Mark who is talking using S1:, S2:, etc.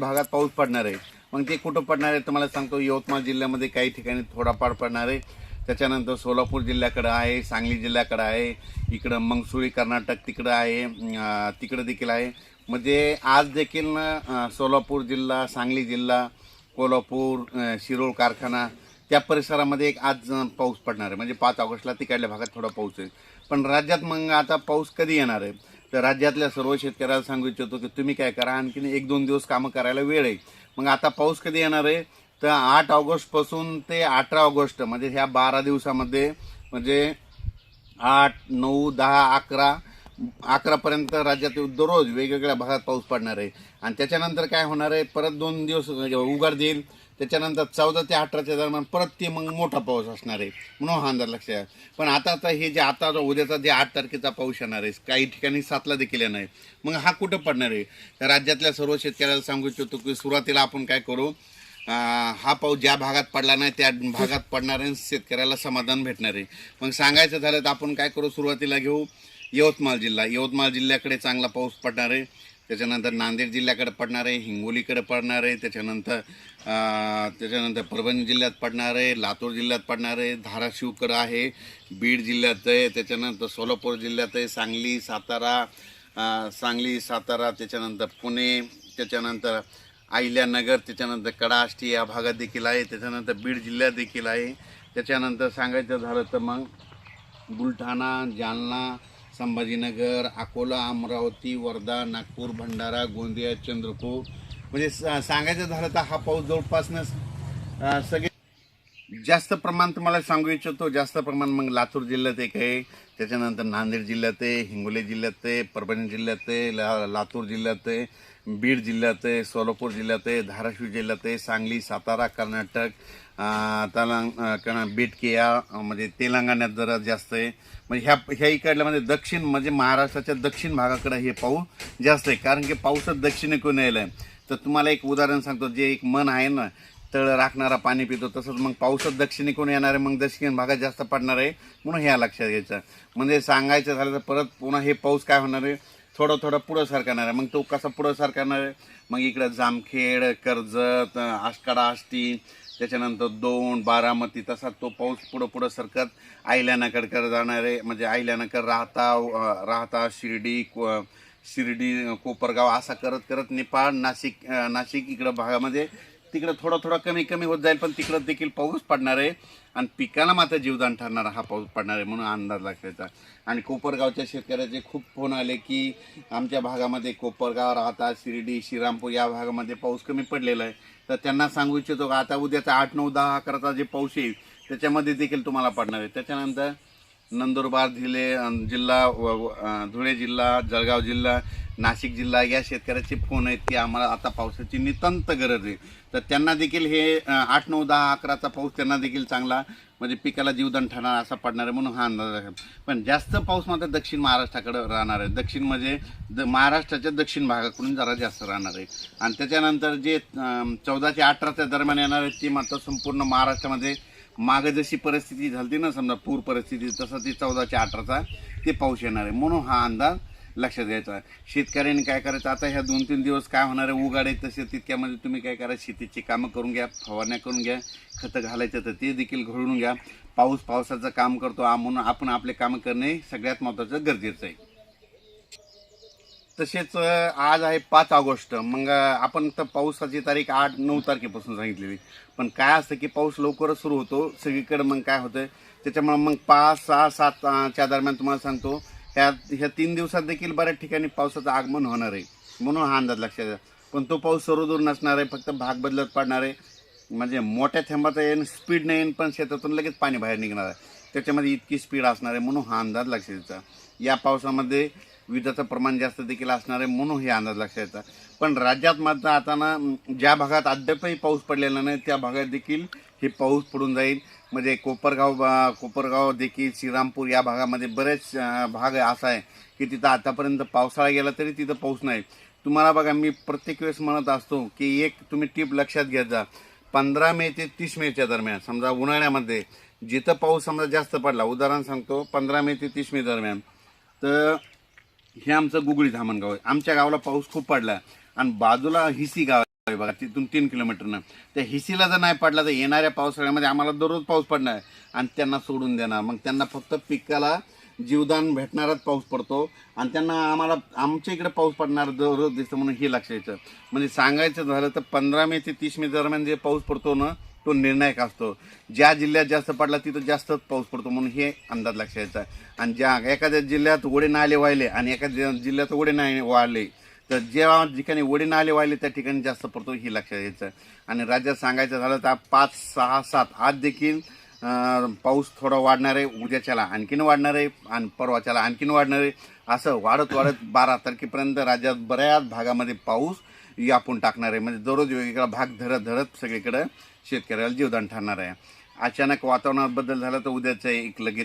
S1: भागात पाऊस पडणार आहे. मग ते कुठं पडणार आहे तुम्हाला सांगतो. यवतमाळ जिल्ह्यामध्ये काही ठिकाणी थोडाफार पडणार आहे. त्याच्यानंतर सोलापूर जिल्ह्याकडं आहे सांगली जिल्ह्याकडं आहे इकडं मंगसुळी कर्नाटक तिकडं आहे तिकडं देखील आहे. म्हणजे आज देखील ना, सोलापूर जिल्हा सांगली जिल्हा कोल्हापूर शिरोळ कारखाना त्या परिसरामध्ये एक आज पाऊस पडणार आहे. म्हणजे पाच ऑगस्टला तिकडल्या भागात थोडा पाऊस आहे. पण राज्यात मग आता पाऊस कधी येणार आहे? तर राज्यातल्या सर्व शेतकऱ्याला सांगू इच्छितो की तुम्ही काय करा आणखीन एक दोन दिवस कामं करायला वेळ आहे. मग आता पाऊस कधी येणार आहे? तर आठ ऑगस्टपासून ते अठरा ऑगस्ट म्हणजे ह्या बारा दिवसामध्ये म्हणजे आठ नऊ दहा अकरा अकरापर्यंत राज्यात दररोज वेगवेगळ्या भागात पाऊस पडणार आहे. आणि त्याच्यानंतर काय होणार आहे? परत दोन दिवस म्हणजे उघड देईल. त्याच्यानंतर चौदा ते अठराच्या दरम्यान परत ते मग मोठा पाऊस असणार आहे. म्हणून हा अंदाज लक्षात आहे. पण आता आता हे जे आता जो उद्याचा जे आठ तारखेचा पाऊस येणार आहे काही ठिकाणी सातला देखील येणार आहे. मग हा कुठं पडणार आहे? राज्यातल्या सर्व शेतकऱ्याला सांगू इच्छितो की सुरुवातीला आपण काय करू? हा पाऊस ज्या भागात पडला नाही त्या भागात पडणार आहे शेतकऱ्याला समाधान भेटणार आहे. मग सांगायचं झालं तर आपण काय करू? सुरुवातीला घेऊ. यवतमाळ जिल्हा. यवतमाळ जिल्ह्याकडे चांगला पाऊस पडणार आहे. त्याच्यानंतर नांदेड जिल्ह्याकडे पडणार आहे. हिंगोलीकडे पडणार आहे. त्याच्यानंतर त्याच्यानंतर परभणी जिल्ह्यात पडणार आहे. लातूर जिल्ह्यात पडणार आहे. धाराशिवकडं आहे. बीड जिल्ह्यात आहे. त्याच्यानंतर सोलापूर जिल्ह्यात आहे. सांगली सातारा सांगली सातारा त्याच्यानंतर पुणे त्याच्यानंतर अहिल्यानगर त्याच्यानंतर कडाष्टी या भागात देखील आहे. त्याच्यानंतर बीड जिल्ह्यात देखील आहे. त्याच्यानंतर सांगायचं झालं तर मग बुलढाणा जालना संभाजीनगर अकोला अमरावती वर्धा नागपूर भंडारा गोंदिया चंद्रपूर. म्हणजे सांगायचं झालं तर हा पाऊस जवळपासनंच सगळे जास्त प्रमाण तुम्हाला सांगू इच्छितो. जास्त प्रमाण मग लातूर जिल्ह्यात एक आहे. त्याच्यानंतर नांदेड जिल्ह्यात आहे हिंगोली जिल्ह्यात आहे परभणी जिल्ह्यात आहे ला लातूर जिल्ह्यात आहे. बीड जिल्ह्यात आहे सोलापूर जिल्ह्यात आहे धाराशिव जिल्ह्यात आहे सांगली सातारा कर्नाटक अं, कण- बेटकिया म्हणजे तेलंगणात जरा जास्त आहे. म्हणजे ह्या ह्या इकडल्या म्हणजे दक्षिण म्हणजे महाराष्ट्राच्या दक्षिण भागाकडे हे पाऊस जास्त आहे. कारण की पाऊसच दक्षिणेकडून यायला? आहे तर तुम्हाला एक उदाहरण सांगतो जे एक मन आहे ना तळ राखणारा पाणी पितो तसंच मग पाऊसच दक्षिणेकडून येणार आहे? मग दक्षिण भागात जास्त पडणार आहे. म्हणून ह्या लक्षात घ्यायचं. म्हणजे सांगायचं झालं तर परत पुन्हा हे पाऊस काय होणार आहे? थोडं थोडं पुढं सरकणार आहे. मग तो कसा पुढं सरकणार आहे? मग इकडं जामखेड कर्जत आष्टाडा आष्टी त्याच्यानंतर दोन बारामती तसा तो पाऊस पुढं पुढं सरकत अहिल्यानगरकडे जाणार आहे. म्हणजे अहिल्यानगर राहता राहता शिर्डी को- शिर्डी कोपरगाव असा करत करत नेपाळ नाशिक नाशिक इकडं भागामध्ये तिकडं थोडं थोडं कमी कमी होत जाईल पण तिकडं देखील पाऊस पडणार आहे. आणि पिकाला मात्र जीवदान ठरणारा हा पाऊस पडणार आहे म्हणून अंदाज लागण्याचा आणि कोपरगावच्या शेतकऱ्याचे खूप फोन आले की आमच्या भागामध्ये कोपरगाव राहता शिर्डी श्रीरामपूर या भागामध्ये पाऊस कमी पडलेला आहे. तर त्यांना सांगू इच्छितो का आता उद्याचा आठ नऊ दहा अकराचा जे पाऊस येईल त्याच्यामध्ये देखील तुम्हाला पडणार आहे. त्याच्यानंतर नंदुरबार जिल्हे जिल्हा धुळे जिल्हा जळगाव जिल्हा नाशिक जिल्हा या शेतकऱ्याचे फोन आहेत की आम्हाला आता पावसाची नितांत गरज आहे. तर त्यांना देखील हे आठ नऊ दहा अकराचा पाऊस त्यांना देखील चांगला म्हणजे पिकाला जीवदान ठरणार असा पडणार आहे म्हणून हा अंदाज आहे. पण जास्त पाऊस मात्र दक्षिण महाराष्ट्राकडे राहणार आहे. दक्षिण म्हणजे द महाराष्ट्राच्या दक्षिण भागाकडून जरा जास्त राहणार आहे. आणि त्याच्यानंतर जे चौदा ते अठराच्या दरम्यान येणार आहे ते मात्र संपूर्ण महाराष्ट्रामध्ये मागं जशी परिस्थिती झाली ना समजा पूर परिस्थिती तसं ती चौदाच्या अठराचा ते पाऊस येणार आहे. म्हणून हा अंदाज लक्षात द्यायचं आहे. शेतकऱ्यांनी काय करायचं? आता ह्या दोन तीन दिवस काय होणार आहे? उगाड आहे तसे तितक्यामध्ये तुम्ही काय करा? शेतीची कामं करून घ्या फवारण्या करून घ्या खतं घालायचं तर ते देखील घडून घ्या. पाऊस पावसाचं काम करतो म्हणून आपण आपले कामं करणे सगळ्यात महत्त्वाचं गरजेचं आहे. तसेच आज आहे पाच ऑगस्ट. मग आपण तर पावसाची तारीख आठ नऊ तारखेपासून सांगितलेली. पण काय असतं की पाऊस लवकरच सुरू होतो. सगळीकडे मग काय होतं त्याच्यामुळं मग पाच सहा सात च्या दरम्यान तुम्हाला सांगतो. ह्या ह्या तीन दिवसात देखील बऱ्याच ठिकाणी पावसाचं आगमन होणार आहे. म्हणून हा अंदाज लक्षात घ्या. पण तो पाऊस सर्वदूर नसणार आहे फक्त भाग बदलत पडणार आहे. म्हणजे मोठ्या थेंबाचा येईन स्पीड नाही येईन पण शेतातून लगेच पाणी बाहेर निघणार आहे. त्याच्यामध्ये इतकी स्पीड असणार आहे म्हणून हा अंदाज लक्षात द्यायचा या पावसामध्ये विजाचं प्रमाण जास्त देखील असणार आहे म्हणून हे अंदाज लक्षात येतात पण राज्यात मात्र आता ना ज्या भागात अद्यापही पाऊस पडलेला नाही त्या भागात देखील हे पाऊस पडून जाईल. म्हणजे कोपरगाव बा- कोपरगाव देखील श्रीरामपूर या भागामध्ये बरेच भाग असा आहे की तिथं आतापर्यंत पावसाळा गेला तरी तिथं पाऊस नाही. तुम्हाला बघा मी प्रत्येक वेळेस म्हणत असतो की एक तुम्ही टिप लक्षात घेत जा. पंधरा मे ते तीस मेच्या दरम्यान समजा उन्हाळ्यामध्ये जिथं पाऊस समजा जास्त पडला उदाहरण सांगतो पंधरा मे ते तीस मे दरम्यान. तर हे आमचं गुगळी धामणगाव आहे. आमच्या गावाला पाऊस खूप पडला. आणि बाजूला हिसी गाव आहे बघा तिथून तीन किलोमीटरनं त्या हिसीला जर नाही पडला तर येणाऱ्या पावसाळ्यामध्ये आम्हाला दररोज पाऊस पडणार. आणि त्यांना सोडून देणार. मग त्यांना फक्त पिकाला जीवदान भेटणारच पाऊस पडतो. आणि त्यांना आम्हाला आमच्या इकडे पाऊस पडणार दररोज दिसतं म्हणून हे लक्ष यायचं म्हणजे सांगायचं झालं तर पंधरा मे ते तीस मे दरम्यान जे पाऊस पडतो ना तो निर्णायक असतो. ज्या जिल्ह्यात जास्त पडला तिथं जास्तच पाऊस पडतो म्हणून हे अंदाज लक्षात यायचा आणि ज्या एखाद्या जिल्ह्यात ओढे नाले वाहिले आणि एखाद्या जिल्ह्यात ओढे नाही वाढले तर जेव्हा ठिकाणी ओढे नाले वाहिले त्या ठिकाणी जास्त पडतो हे लक्षात यायचं आणि राज्यात सांगायचं झालं तर पाच सहा सात आज देखील पाऊस थोडा वाढणार आहे उद्याच्याला आणखीन वाढणार आहे आणि परवाच्याला आणखीन वाढणार आहे असं वाढत वाढत बारा तारखेपर्यंत राज्यात बऱ्याच भागामध्ये पाऊस यापून टाकणार आहे म्हणजे दररोज वेगवेगळा भाग धरत धरत सगळीकडं शेतकऱ्याला जीवदान ठरणार आहे. अचानक वातावरणात बदल झाला तर उद्याचं एक लगेच